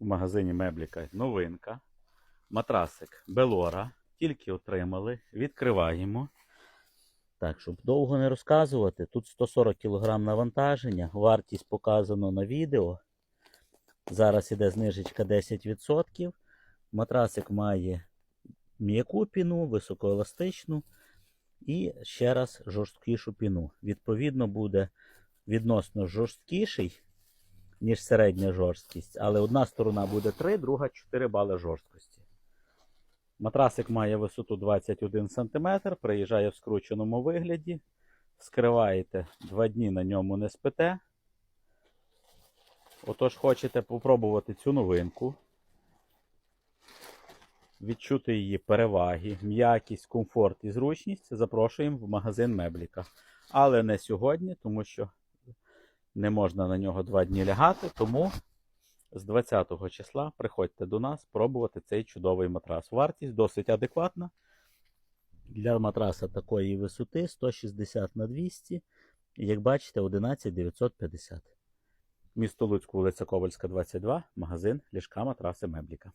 в магазині Мебліка новинка. Матрасик Белора. Тільки отримали. Відкриваємо. Так, щоб довго не розказувати, тут 140 кг навантаження, вартість показано на відео. Зараз іде знижечка 10%. Матрасик має м'яку піну, високоеластичну і ще раз жорсткішу піну. Відповідно, буде відносно жорсткіший, ніж середня жорсткість, але одна сторона буде 3, друга 4 бали жорсткості. Матрасик має висоту 21 см, приїжджає в скрученому вигляді. Скриваєте 2 дні на ньому не спите. Отож, хочете попробувати цю новинку, відчути її переваги, м'якість, комфорт і зручність, запрошуємо в магазин Мебліка. Але не сьогодні, тому що не можна на нього 2 дні лягати, тому з 20 числа приходьте до нас пробувати цей чудовий матрас. Вартість досить адекватна. Для матраса такої висоти 160 на 200. Як бачите, 11 950. Місто Луцьк, вулиця Ковальська, 22, магазин Ліжка Матраси Мебліка.